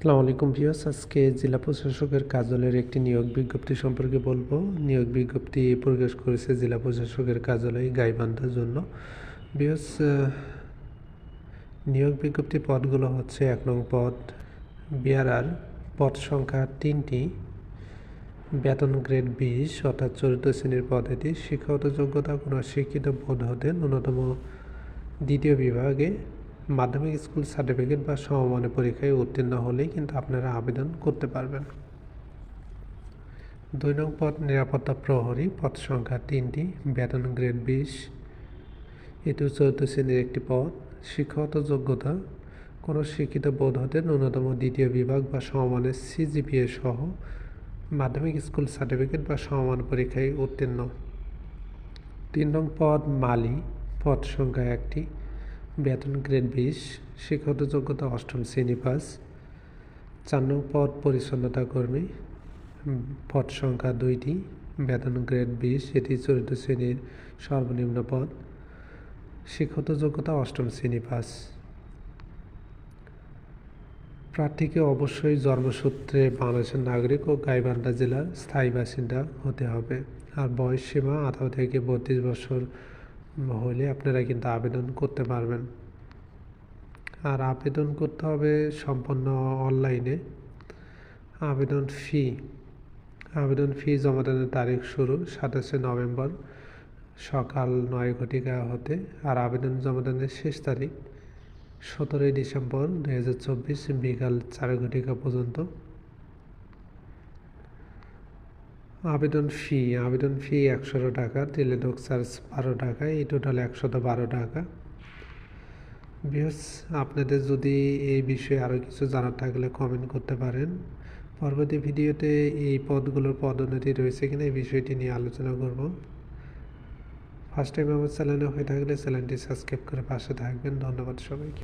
আসসালামু আলাইকুম ভিউয়ার্স। আজকে জেলা প্রশাসকের কার্যালয়ের একটি নিয়োগ বিজ্ঞপ্তি সম্পর্কে বলব। নিয়োগ বিজ্ঞপ্তি প্রকাশ করেছে জেলা প্রশাসকের কার্যালয় গাইবান্ধার জন্য। ভিউয়ার্স নিয়োগ বিজ্ঞপ্তি পদগুলো হচ্ছে এক নং পদ, বিআরআর পদ সংখ্যা তিনটি, বেতন গ্রেড বিশ, অর্থাৎ চতুর্থ শ্রেণির পদ এটি। শিক্ষাগত যোগ্যতা কোনো শিক্ষিত বোধ হতে ন্যূনতম দ্বিতীয় বিভাগে মাধ্যমিক স্কুল সার্টিফিকেট বা সমমানের পরীক্ষায় উত্তীর্ণ হলেই কিন্তু আপনারা আবেদন করতে পারবেন। দুই নং পদ, নিরাপত্তা প্রহরী, পদ সংখ্যা তিনটি, বেতন গ্রেড বিশ। এটি চতুর্থ শ্রেণির একটি পদ। শিক্ষাগত যোগ্যতা, কোনো শিক্ষিত বোধ হতে ন্যূনতম দ্বিতীয় বিভাগ বা সমমানের সিজিপিএ সহ মাধ্যমিক স্কুল সার্টিফিকেট বা সমমান পরীক্ষায় উত্তীর্ণ। তিন নং পদ, মালি, পদ সংখ্যা একটি। বেতন গ্রেড বিশ, শিক্ষাগত যোগ্যতা অষ্টম শ্রেণি পাস চার নং পদ পরিচ্ছন্নতা কর্মী পদ সংখ্যা দুইটি, বেতন গ্রেড বিশ, এটি চতুর্থ শ্রেণির সর্বনিম্ন পদ, শিক্ষাগত যোগ্যতা অষ্টম শ্রেণি পাস। প্রার্থীকে অবশ্যই জন্মসূত্রে বাংলাদেশের নাগরিক ও গাইবান্ধা জেলার স্থায়ী বাসিন্দা হতে হবে। আর বয়স সীমা আঠারো থেকে বত্রিশ বছর হলে আপনারা কিন্তু আবেদন করতে পারবেন। আর আবেদন করতে হবে সম্পূর্ণ অনলাইনে। আবেদন ফি আবেদন ফি জমা জমাদানের তারিখ শুরু সাতাশে নভেম্বর সকাল নয় ঘটিকা হতে আর আবেদন জমা জমাদানের শেষ তারিখ সতেরোই ডিসেম্বর দু হাজার চব্বিশ বিকাল চার ঘটিকা পর্যন্ত। আবেদন ফি আবেদন ফি একশো টাকা টেলিটক চার্জ বারো টাকা, এই টোটাল একশত বারো টাকা। বিহস আপনাদের যদি এই বিষয়ে আরও কিছু জানার থাকলে কমেন্ট করতে পারেন। পরবর্তী ভিডিওতে এই পদগুলোর পদোন্নতি রয়েছে কিনা এই বিষয়টি নিয়ে আলোচনা করব। ফার্স্ট টাইম আমার চ্যানেলে হয়ে থাকলে চ্যানেলটি সাবস্ক্রাইব করে পাশে থাকবেন। ধন্যবাদ সবাইকে।